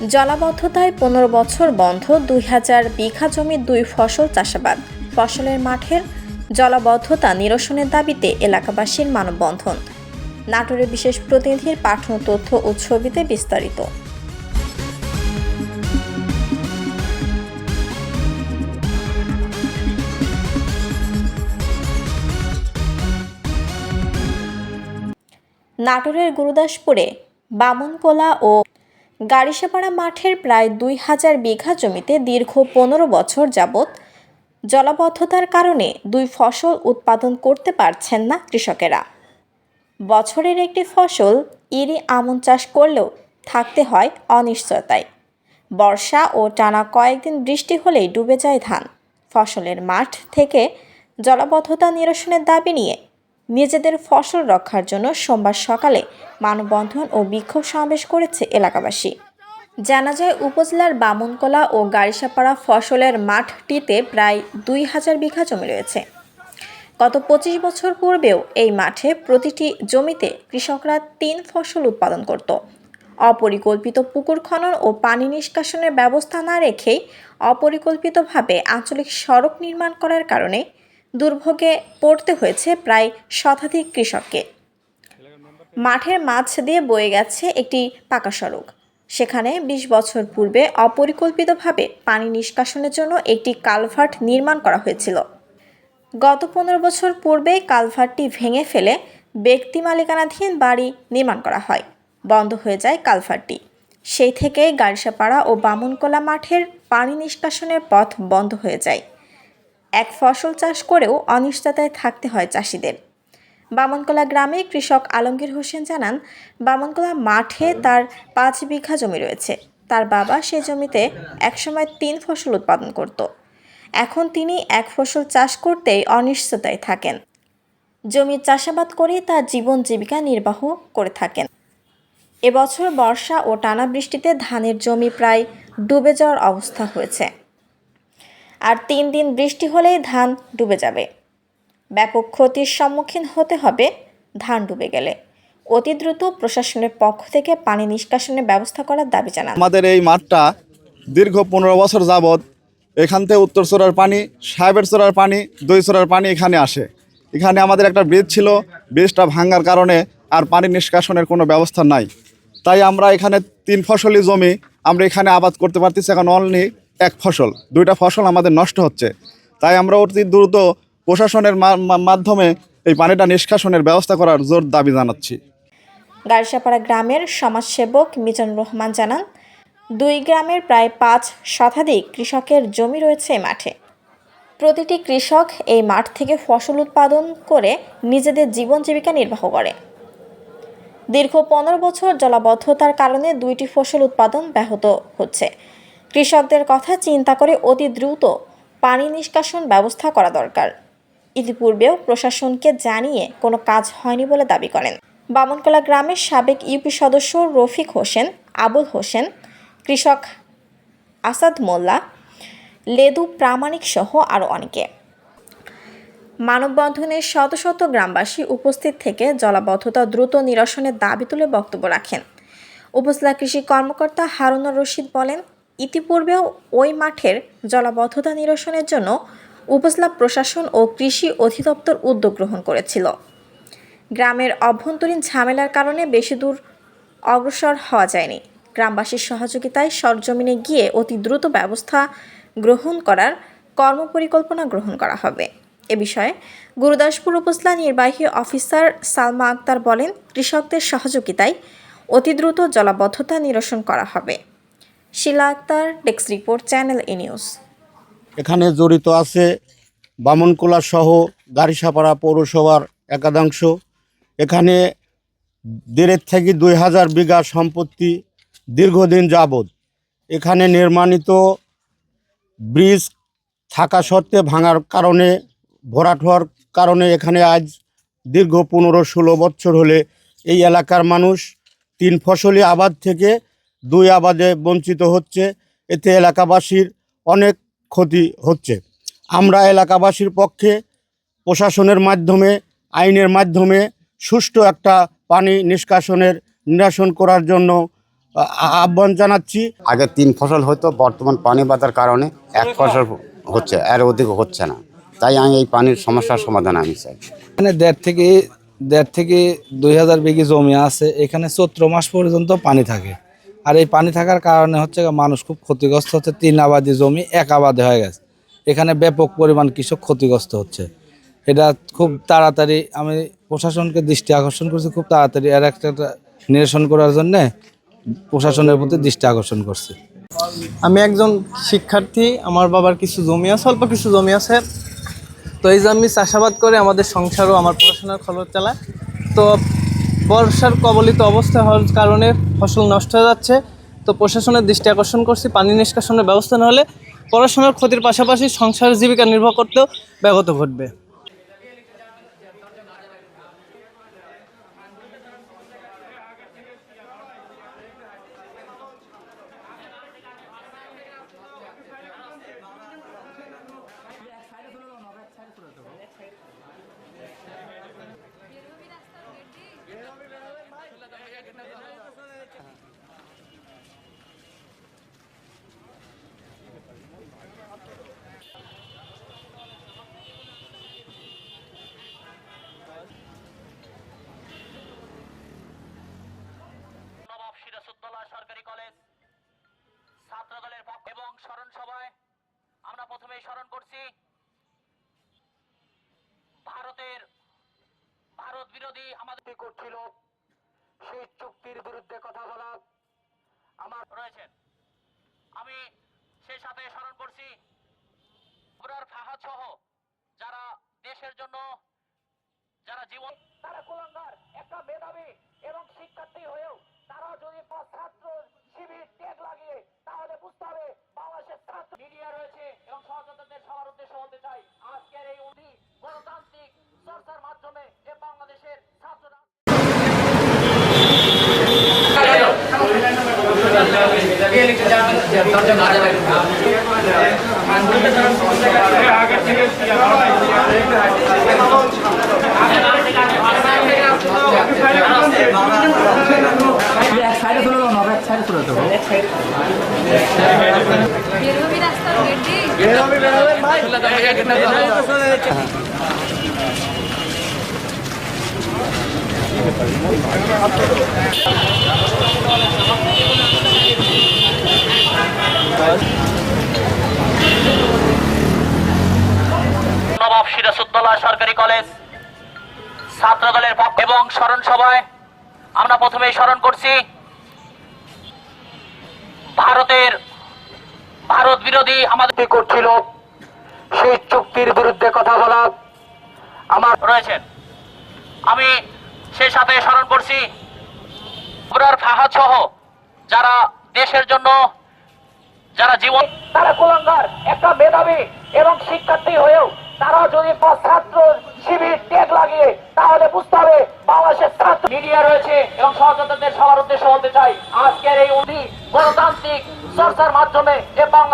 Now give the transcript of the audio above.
জলাবদ্ধতায় পনেরো বছর বন্ধ, দুই হাজার বিঘা জমির দুই ফসল চাষাবাদ। ফসলের মাঠের জলাবদ্ধতা নিরসনের দাবিতে এলাকাবাসীর মানববন্ধন। নাটোরের বিশেষ প্রতিনিধির পাঠানো তথ্য ও ছবিতে বিস্তারিত। নাটোরের গুরুদাসপুরে বামনকোলা ও গাড়িসাপাড়া মাঠের প্রায় দুই হাজার বিঘা জমিতে দীর্ঘ পনেরো বছর যাবৎ জলাবদ্ধতার কারণে দুই ফসল উৎপাদন করতে পারছেন না কৃষকেরা। বছরের একটি ফসল ইরি আমন চাষ করলেও থাকতে হয় অনিশ্চয়তায়। বর্ষা ও টানা কয়েকদিন বৃষ্টি হলেই ডুবে যায় ধান। ফসলের মাঠ থেকে জলাবদ্ধতা নিরসনের দাবি নিয়ে নিজেদের ফসল রক্ষার জন্য সোমবার সকালে মানববন্ধন ও বিক্ষোভ সমাবেশ করেছে এলাকাবাসী। জানা যায়, উপজেলার বামনকলা ও গাড়িসাপাড়া ফসলের মাঠটিতে প্রায় দুই হাজার বিঘা জমি রয়েছে। গত পঁচিশ বছর পূর্বেও এই মাঠে প্রতিটি জমিতে কৃষকরা তিন ফসল উৎপাদন করত। অপরিকল্পিত পুকুর খনন ও পানি নিষ্কাশনের ব্যবস্থা না রেখেই অপরিকল্পিতভাবে আঞ্চলিক সড়ক নির্মাণ করার কারণে দুর্ভোগে পড়তে হয়েছে প্রায় শতাধিক কৃষককে। মাঠের মাছ দিয়ে বয়ে গেছে একটি পাকা সড়ক। সেখানে ২০ বছর পূর্বে অপরিকল্পিতভাবে পানি নিষ্কাশনের জন্য একটি কালভার্ট নির্মাণ করা হয়েছিল। গত পনেরো বছর পূর্বে কালভার্টটি ভেঙে ফেলে ব্যক্তি মালিকানাধীন বাড়ি নির্মাণ করা হয়। বন্ধ হয়ে যায় কালভার্টটি। সেই থেকে গাড়িসাপাড়া ও বামুনকোলা মাঠের পানি নিষ্কাশনের পথ বন্ধ হয়ে যায়। এক ফসল চাষ করেও অনিশ্চয়তায় থাকতে হয় চাষিদের। বামনকলা গ্রামে কৃষক আলমগীর হোসেন জানান, বামনকলা মাঠে তার পাঁচ বিঘা জমি রয়েছে। তার বাবা সে জমিতে একসময় তিন ফসল উৎপাদন করত। এখন তিনি এক ফসল চাষ করতেই অনিশ্চয়তায় থাকেন। জমির চাষাবাদ করেই তার জীবন জীবিকা নির্বাহ করে থাকেন। এবছর বর্ষা ও টানা বৃষ্টিতে ধানের জমি প্রায় ডুবে যাওয়ার অবস্থা হয়েছে। আর তিন দিন বৃষ্টি হলেই ধান ডুবে যাবে। ব্যাপক ক্ষতির সম্মুখীন হতে হবে ধান ডুবে গেলে। অতি দ্রুত প্রশাসনের পক্ষ থেকে পানি নিষ্কাশনের ব্যবস্থা করার দাবি জানান। আমাদের এই মাঠটা দীর্ঘ পনেরো বছর যাবৎ এখান থেকে উত্তর চোরার পানি, সাহেবের চোরার পানি, দই চোরার পানি এখানে আসে। এখানে আমাদের একটা ব্রিজ ছিল, ব্রিজটা ভাঙার কারণে আর পানি নিষ্কাশনের কোনো ব্যবস্থা নাই। তাই আমরা এখানে তিন ফসলি জমি আমরা এখানে আবাদ করতে পারতেছি, এখন অনলি এক ফসল, দুইটা ফসল আমাদের নষ্ট হচ্ছে। তাই আমরা অতি দ্রুত প্রশাসনের মাধ্যমে এই পানিটা নিষ্কাশনের ব্যবস্থা করার জোর দাবি জানাচ্ছি। গাড়িসাপাড়া গ্রামের সমাজসেবক মিজানুর রহমান জানান, দুই গ্রামের প্রায় পাঁচ শতাধিক কৃষকের জমি রয়েছে এই মাঠে। প্রতিটি কৃষক এই মাঠ থেকে ফসল উৎপাদন করে নিজেদের জীবন জীবিকা নির্বাহ করে। দীর্ঘ পনেরো বছর জলাবদ্ধতার কারণে দুইটি ফসল উৎপাদন ব্যাহত হচ্ছে। কৃষকদের কথা চিন্তা করে অতি দ্রুত পানি নিষ্কাশন ব্যবস্থা করা দরকার। ইতিপূর্বেও প্রশাসনকে জানিয়ে কোনো কাজ হয়নি বলে দাবি করেন। বামনকলা গ্রামের সাবেক ইউপি সদস্য রফিক হোসেন, আবুল হোসেন, কৃষক আসাদ মোল্লা, লেদু প্রামাণিক সহ আরও অনেকে। মানববন্ধনে শত শত গ্রামবাসী উপস্থিত থেকে জলাবদ্ধতা দ্রুত নিরসনের দাবি তুলে বক্তব্য রাখেন। উপজেলা কৃষি কর্মকর্তা হারুনুর রশিদ বলেন ইতিপূর্বেও ওই মাঠের জলাবদ্ধতা নিরসনের জন্য উপজেলা প্রশাসন ও কৃষি অধিদপ্তর উদ্যোগ গ্রহণ করেছিল। গ্রামের অভ্যন্তরীণ ঝামেলার কারণে বেশি দূর অগ্রসর হওয়া যায়নি। গ্রামবাসীর সহযোগিতায় সরজমিনে গিয়ে অতি দ্রুত ব্যবস্থা গ্রহণ করার কর্মপরিকল্পনা গ্রহণ করা হবে। এ বিষয়ে গুরুদাসপুর উপজেলা নির্বাহী অফিসার সালমা আক্তার বলেন, কৃষকদের সহযোগিতায় অতি দ্রুত জলাবদ্ধতা নিরসন করা হবে। Shila Akter, desk report, channel i news. এখানে জড়িত আছে বামনকোলা সহ গাড়িসাপাড়া পৌরসভার একাংশ এখানে দেড়ের থেকে দুই হাজার বিঘা সম্পত্তি দীর্ঘদিন যাবৎ। এখানে নির্মাণিত ব্রিজ থাকা সত্ত্বে ভাঙার কারণে, ভরাট হওয়ার কারণে এখানে আজ দীর্ঘ পনেরো ষোলো বছর হলে এই এলাকার মানুষ তিন ফসলি আবাদ থেকে দুই আবাদে বঞ্চিত হচ্ছে। এতে এলাকাবাসীর অনেক ক্ষতি হচ্ছে। আমরা এলাকাবাসীর পক্ষে প্রশাসনের মাধ্যমে আইনের মাধ্যমে সুষ্ঠু একটা পানি নিষ্কাশনের নিরাসন করার জন্য আহ্বান জানাচ্ছি। আগে তিন ফসল হতো বর্তমান পানি বাঁধার কারণে এক ফসল হচ্ছে এর অধিক হচ্ছে না। তাই আমি এই পানির সমস্যার সমাধান আমি চাই। এখানে দেড় থেকে দেড় থেকে দুই হাজার বিঘি জমি আছে এখানে চৈত্র মাস পর্যন্ত পানি থাকে। আর এই পানি থাকার কারণে হচ্ছে মানুষ খুব ক্ষতিগ্রস্ত হচ্ছে। তিন আবাদি জমি এক আবাদে হয়ে গেছে। এখানে ব্যাপক পরিমাণ কৃষক ক্ষতিগ্রস্ত হচ্ছে। এটা খুব তাড়াতাড়ি আমি প্রশাসনকে দৃষ্টি আকর্ষণ করছি, খুব তাড়াতাড়ি এর একটা নিরসন করার জন্যে প্রশাসনের প্রতি দৃষ্টি আকর্ষণ করছি। আমি একজন শিক্ষার্থী, আমার বাবার কিছু জমি আছে, অল্প কিছু জমি আছে। তো এই আমি চাষাবাদ করে আমাদের সংসারও, আমার পড়াশোনার খরচ চালায়। তো বর্ষার কবলিত অবস্থা হওয়ার কারণে ফসল নষ্ট হয়ে যাচ্ছে। তো প্রশাসনের দৃষ্টি আকর্ষণ করছি, পানি নিষ্কাশনের ব্যবস্থা না হলে পড়াশোনার ক্ষতির পাশাপাশি সংসার জীবিকা নির্ভর করতেও ব্যাহত ঘটবে। প্রথমেই করছি। ভারতের ভারত বিরোধী আমাদের করছিল? সেই চুক্তির বিরুদ্ধে কথা বলা। আমার রয়েছেন আমি সেই সাথে স্মরণ করছি। ফাহাদ সহ যারা দেশের জন্য যারা জীবন তারা কুলাঙ্গার একটা মেধাবী এবং শিক্ষার্থী হয়েও তারা যদি পা- ছাত্র শিবির টেক লাগিয়ে তাহলে বুঝতে হবে বাংলাদেশের ছাত্র মিডিয়া রয়েছে এবং সহযোদ্ধাদের সবার উদ্দেশ্য বলতে চাই, আজকের এই উনি গণতান্ত্রিক চর্চার মাধ্যমে এ বাংলাদেশের ছাত্ররা বের হবি রাস্তার গেট দিয়ে নবাব সিরাজউদ্দৌলা সরকারি কলেজ ছাত্র দলের এবং স্মরণ সভায় আমরা প্রথমেই স্মরণ করছি ভারতের ভারত বিরোধী আমাদের করছিল? সেই চুক্তির বিরুদ্ধে কথা বলা। আমার রয়েছেন আমি সেই সাথে স্মরণ করছি ফাহাদ সহ যারা দেশের জন্য যারা জীবন তারা কুলঙ্গার একটা মেধাবী এবং শিক্ষার্থী হয়েও তারা যদি ছাত্র শিবির টেক লাগিয়ে তাহলে বুঝতে হবে বাংলাদেশের ছাত্র মিডিয়া রয়েছে এবং সহযোদ্ধাদের সবার উদ্দেশ্য হতে চাই চর্চার মাধ্যমে এ বাংলা